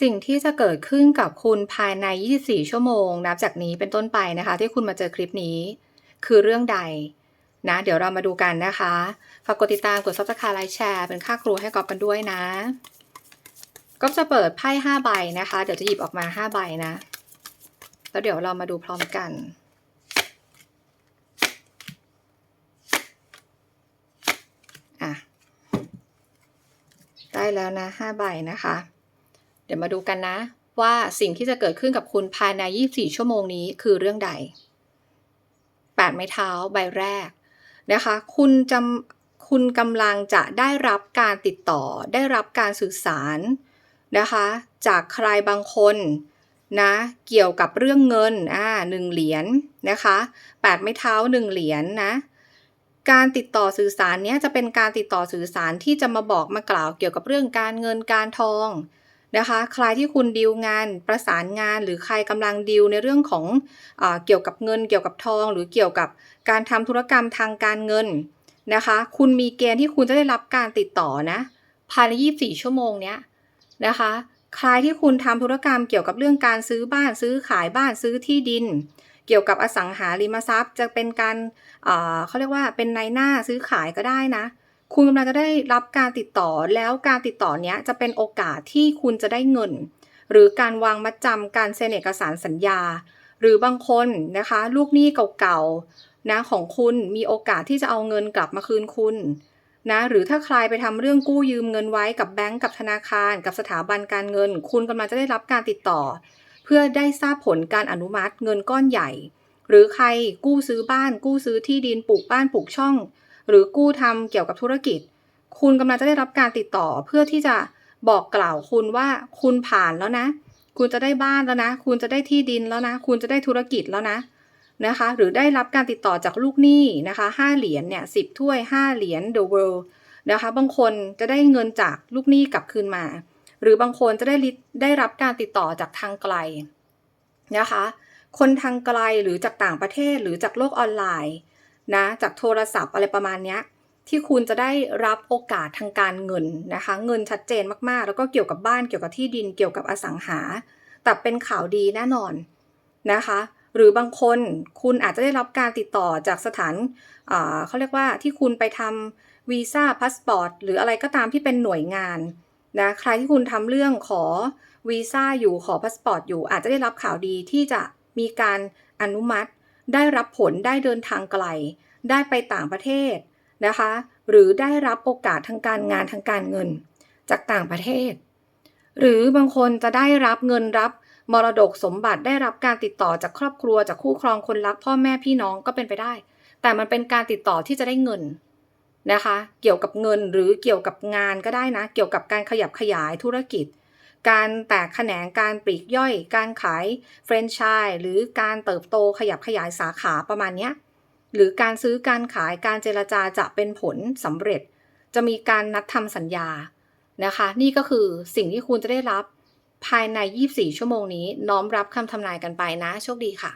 สิ่งที่จะเกิดขึ้นกับคุณภายใน 24 ชั่วโมง นับจากนี้เป็นต้นไปนะคะ ที่คุณมาเจอคลิปนี้ คือเรื่องใดนะ เดี๋ยวเรามาดูกันนะคะ ฝากกดติดตามกด subscribe ไลค์แชร์เป็นค่าครูให้กอบกันด้วยนะก็จะเปิดไพ่5ใบนะคะ เดี๋ยวจะหยิบออกมา5ใบนะ แล้วเดี๋ยวเรามาดูพร้อมกันอะได้แล้วนะ5ใบนะคะ ดี๋ยวมาดูกันนะ ว่าสิ่งที่จะเกิดขึ้นกับคุณภายใน 24 ชั่วโมงนี้คือเรื่องใด8ไม้เท้าใบแรกนะคะ คุณจำคุณกำลังจะได้รับการติดต่อ ได้รับการสื่อสารนะคะ จากใครบางคนนะเกี่ยวกับเรื่องเงินอ่าหนึ่งเหรียญนนะคะ8ไม้เท้าหนึ่งเหรียญนนะการติดต่อสื่อสารเนี้ยจะเป็นการติดต่อสื่อสารที่จะมาบอกมากล่าวเกี่ยวกับเรื่องการเงินการทอง นะคะ ใครที่คุณดีลงานประสานงาน หรือใครกำลังดีลในเรื่องของอเกี่ยวกับเงิน เกี่ยวกับทอง หรือเกี่ยวกับการทำธุรกรรมทางการเงินนะคะ คุณมีเกณฑ์ที่คุณจะได้รับการติดต่อนะภายใน 24 ชั่วโมงเนี้ยนะคะ ใครที่คุณทำธุรกรรมเกี่ยวกับเรื่องการซื้อบ้านซื้อขายบ้านซื้อที่ดิน เกี่ยวกับอสังหาริมทรัพย์ จะเป็นการเขาเรียกว่าเป็นในหน้าซื้อขายก็ได้นะ คุณกำลังจะได้รับการติดต่อแล้วการติดต่อเนี้ยจะเป็นโอกาสที่คุณจะได้เงิน หรือการวางมัดจำการเซ็นเอกสารสัญญา หรือบางคนนะคะ ลูกหนี้เก่าๆนะของคุณมีโอกาสที่จะเอาเงินกลับมาคืนคุณนะหรือถ้าใครไปทำเรื่องกู้ยืมเงินไว้กับแบงก์กับธนาคาร กับสถาบันการเงิน คุณกำลังจะได้รับการติดต่อ เพื่อได้ทราบผลการอนุมัติเงินก้อนใหญ่ หรือใครกู้ซื้อบ้านกู้ซื้อที่ดินปลูกบ้านปลูกช่อง หรือกู้ทำเกี่ยวกับธุรกิจ คุณกำลังจะได้รับการติดต่อเพื่อที่จะบอกกล่าวคุณว่าคุณผ่านแล้วนะ คุณจะได้บ้านแล้วนะ คุณจะได้ที่ดินแล้วนะ คุณจะได้ธุรกิจแล้วนะนะคะ หรือได้รับการติดต่อจากลูกหนี้นะคะห้าเหรียญเนี่ยสิบถ้วยห้าเหรียญ the world นะคะ บางคนจะได้เงินจากลูกหนี้กลับคืนมา หรือบางคนจะได้ได้รับการติดต่อจากทางไกลนะคะ คนทางไกลหรือจากต่างประเทศหรือจากโลกออนไลน์ นะจากโทรศัพท์อะไรประมาณนี้ที่คุณจะได้รับโอกาสทางการเงินนะคะ เงินชัดเจนมากๆ แล้วก็เกี่ยวกับบ้านเกี่ยวกับที่ดินเกี่ยวกับอสังหา แต่เป็นข่าวดีแน่นอนนะคะ หรือบางคนคุณอาจจะได้รับการติดต่อจากสถานเขาเรียกว่าที่คุณไปทำวีซ่าพาสปอร์ตหรืออะไรก็ตามที่เป็นหน่วยงานนะใครที่คุณทำเรื่องขอวีซ่าอยู่ขอพาสปอร์ตอยู่อาจจะได้รับข่าวดีที่จะมีการอนุมัติ ได้รับผลได้เดินทางไกล ได้ไปต่างประเทศนะคะ หรือได้รับโอกาสทางการงานทางการเงิน จากต่างประเทศ หรือบางคนจะได้รับเงินรับมรดกสมบัติได้รับการติดต่อจากครอบครัวจากคู่ครองคนรักพ่อแม่พี่น้องก็เป็นไปได้ แต่มันเป็นการติดต่อที่จะได้เงินนะคะ เกี่ยวกับเงินหรือเกี่ยวกับงานก็ได้นะ เกี่ยวกับการขยับขยายธุรกิจ การแตกแขนงการปลีกย่อย การขายแฟรนไชส์หรือการเติบโตขยับขยายสาขาประมาณนี้หรือการซื้อการขายการเจรจาจะเป็นผลสำเร็จ จะมีการนัดทำสัญญานะคะ นี่ก็คือสิ่งที่คุณจะได้รับภายใน 24 ชั่วโมงนี้ น้อมรับคำทำนายกันไปนะ โชคดีค่ะ